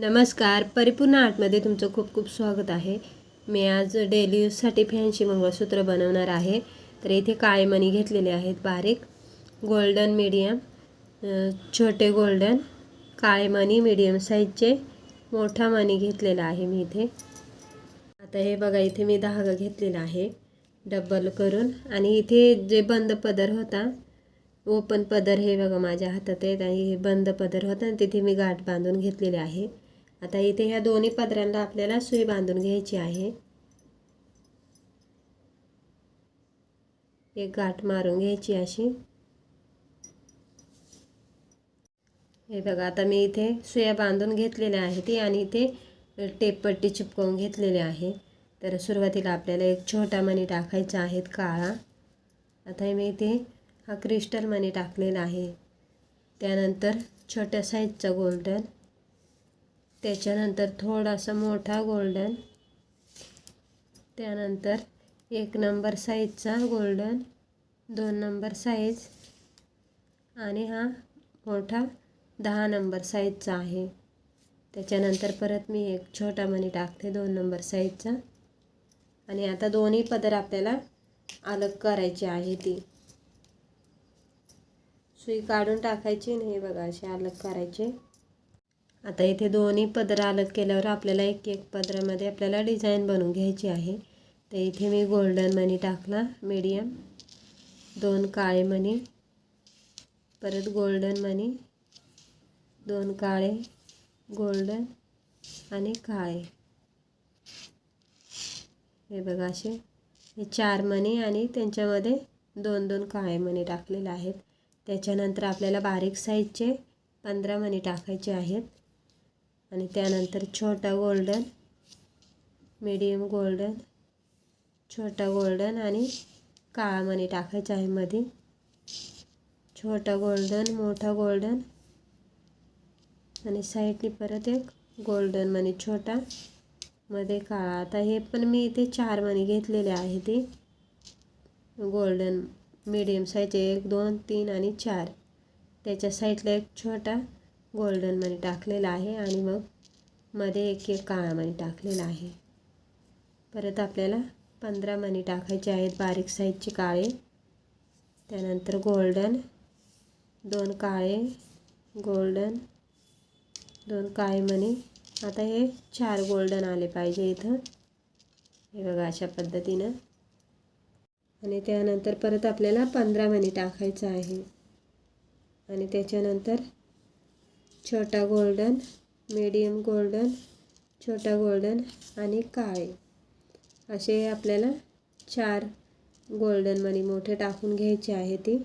नमस्कार परिपूर्ण आर्टमध्ये तुमचं खूप खूप स्वागत आहे. मी आज डेली यूजसाठी फॅन्सी मंगळसूत्र बनवणार आहे. तर इथे काळे मणी घेतलेले आहेत बारीक. गोल्डन मीडियम छोटे गोल्डन काळे मणी मीडियम साईजचे. मोठा मणी घेतलेला आहे मी इथे. आता हे बघा इथे मी धागा घेतलेला आहे. डबल करून. आणि इथे जे बंद पदर होता ओपन पदर हे बघा माझ्या हातात आहेत. आणि हे बंद पदर होता आणि तिथे मी गाठ बांधून घेतलेले आहे. आता इथे ह्या दोन्ही पदरांना आपल्याला सुई बांधून घ्यायची आहे. एक गाठ मारून घ्यायची अशी. हे बघा आता मी इथे सुया बांधून घेतलेल्या आहे ती आणि इथे टेपपट्टी चिपकवून घेतलेली आहे. तर सुरुवातीला आपल्याला एक छोटा मणी टाकायचा आहे काळा. आता मी इथे हा क्रिस्टल मणी टाकलेला आहे. त्यानंतर छोट्या साईजचा गोल्डन त्याच्यानंतर थोडासा मोठा गोल्डन त्यानंतर एक नंबर साईजचा गोल्डन दोन नंबर साईज आणि हा मोठा दहा नंबर साईजचा आहे. त्याच्यानंतर परत मी एक छोटा मणी टाकते दोन नंबर साईजचा आणि आता दोन्ही पदर आपल्याला अलग करायची आहे ती. सुई काढून टाकायची आणि हे बघा असे अलग करायचे. आता इथे दोन्ही पदरं अलग केल्यावर आपल्याला एक एक पदरामध्ये आपल्याला डिझाईन बनवून घ्यायची आहे. तर इथे मी गोल्डन मनी टाकला मीडियम दोन काळे मणी परत गोल्डन मनी. दोन काळे गोल्डन आणि काळे. हे बघा असे. हे चार मणी आणि त्यांच्यामध्ये दोन दोन काळे मणी टाकलेले आहेत. त्याच्यानंतर आपल्याला बारीक साईजचे पंधरा मणी टाकायचे आहेत. आणि त्यानंतर छोटा गोल्डन मीडियम गोल्डन छोटा गोल्डन आणि काळा मणी टाकायचा आहे मध्ये छोटा गोल्डन मोठा गोल्डन आणि साईडनी परत एक गोल्डन मणी छोटा मध्ये काळा. आता हे पण मी इथे चार मणी घेतलेले आहे ते. गोल्डन मीडियम साईजचे एक दोन तीन आणि चार. त्याच्या साईडला एक छोटा गोल्डन मनी टाकलेला आहे आणि मग मध्ये एक एक काळा मणी टाकलेला आहे. परत आपल्याला पंधरा मणी टाकायचे आहेत बारीक साईजचे काळे. त्यानंतर गोल्डन दोन काळे गोल्डन दोन काळे मणी. आता हे चार गोल्डन आले पाहिजे इथं. हे बघा अशा पद्धतीनं. आणि त्यानंतर परत आपल्याला पंधरा मणी टाकायचं आहे. आणि त्याच्यानंतर छोटा गोल्डन मीडियम गोल्डन छोटा गोल्डन आणि काळे. असे आपल्याला चार गोल्डन मोठे टाकून घ्यायचे आहे ती.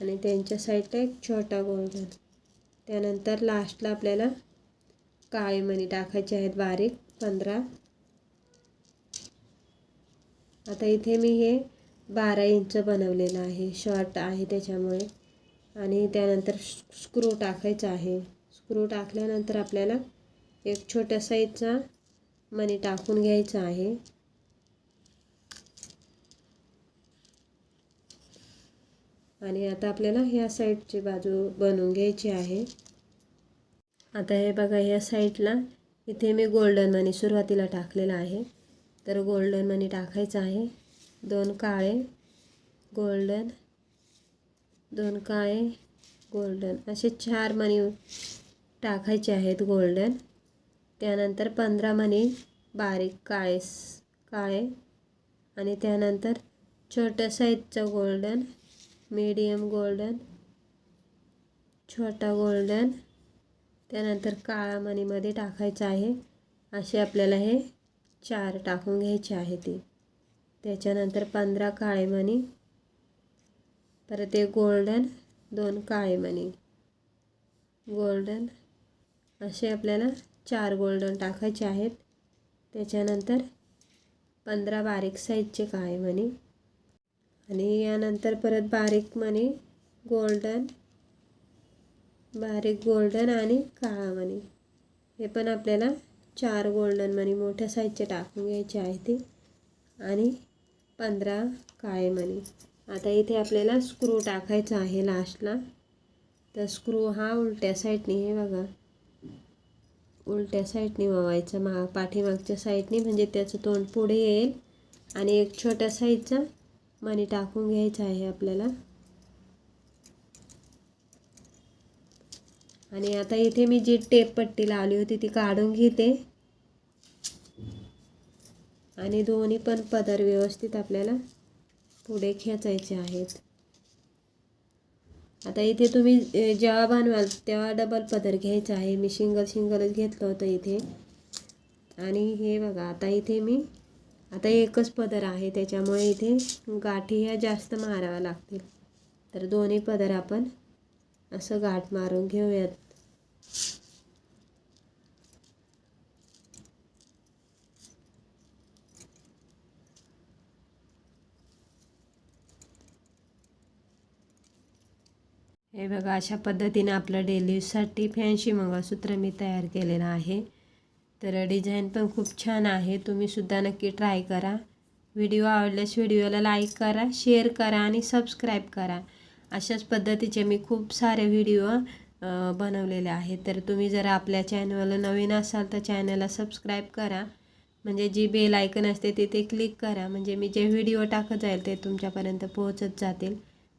आणि त्यांच्या साईडला एक छोटा गोल्डन त्यानंतर लास्टला आपल्याला काळे मणी टाकायचे आहेत बारीक पंधरा. आता इथे मी हे बारा इंच बनवलेलं आहे शॉर्ट आहे त्याच्यामुळे. आणि त्यानंतर स्क्रू टाकायचा आहे. स्क्रू टाकल्यानंतर आपल्याला एक छोट्या साईजचा मणी टाकून घ्यायचा आहे. आणि आता आपल्याला ह्या साईडची बाजू बनवून घ्यायची आहे. आता हे बघा ह्या साईडला इथे मी गोल्डन मनी सुरुवातीला टाकलेला आहे. तर गोल्डन मनी टाकायचं आहे. दोन काळे गोल्डन दोन काळे गोल्डन असे चार मणी टाकायचे आहेत गोल्डन त्यानंतर पंधरा मणी बारीक काळे काळे आणि त्यानंतर छोट्या साईजचं गोल्डन मीडियम गोल्डन छोटा गोल्डन त्यानंतर काळा मणीमध्ये टाकायचं आहे. असे आपल्याला हे चार टाकून घ्यायचे आहे ते. त्याच्यानंतर पंधरा काळे मणी परत एक गोल्डन दोन काळे मणी गोल्डन असे आपल्याला चार गोल्डन टाकायचे आहेत. त्याच्यानंतर पंधरा बारीक साईजचे काळे मणी आणि यानंतर परत बारीक मणी गोल्डन बारीक गोल्डन आणि काळा मणी हे पण आपल्याला चार गोल्डन मणी मोठ्या साईजचे टाकून घ्यायचे आहे ते. आणि पंधरा काळे मणी आता इथे आपल्याला स्क्रू टाकायचा आहे लास्टला तर स्क्रू हा उलट्या साईडने हे बघा. उलट्या साईडने वावायचा मा पाठीमागच्या साईडने म्हणजे त्याचं तोंड पुढे येईल. आणि एक छोट्या साईजचा मणी टाकून घ्यायचा आहे आपल्याला. आणि आता इथे मी जी टेप पट्टी लावली होती ती काढून घेते. आणि दोन्ही पण पदर व्यवस्थित आपल्याला पुढे खेचायचे आहेत. आता इथे तुम्ही जेव्हा बनवाल तेव्हा डबल पदर घ्यायचा आहे. मी शिंगल शिंगलच घेतलं होतं इथे. आणि हे बघा आता इथे मी आता एकच पदर आहे. त्याच्यामुळे इथे गाठी ह्या जास्त माराव्या लागतील. तर दोन्ही पदर आपण असं गाठ मारून घेऊयात. हे बघा अशा पद्धतीने आपलं डेलीसाठी फॅन्सी मंगळसूत्र मी तयार केलेलं आहे. तर डिझाईन पण खूप छान आहे. तुम्हीसुद्धा नक्की ट्राय करा. व्हिडिओ आवडल्यास व्हिडिओला लाईक करा शेअर करा आणि सबस्क्राईब करा. अशाच पद्धतीचे मी खूप सारे व्हिडिओ बनवलेले आहेत. तर तुम्ही जर आपल्या चॅनलला नवीन असाल तर चॅनलला सबस्क्राईब करा. म्हणजे जी बेल आयकन असते तिथे क्लिक करा. म्हणजे मी जे व्हिडिओ टाकत जाईल ते तुमच्यापर्यंत पोहोचत जातील.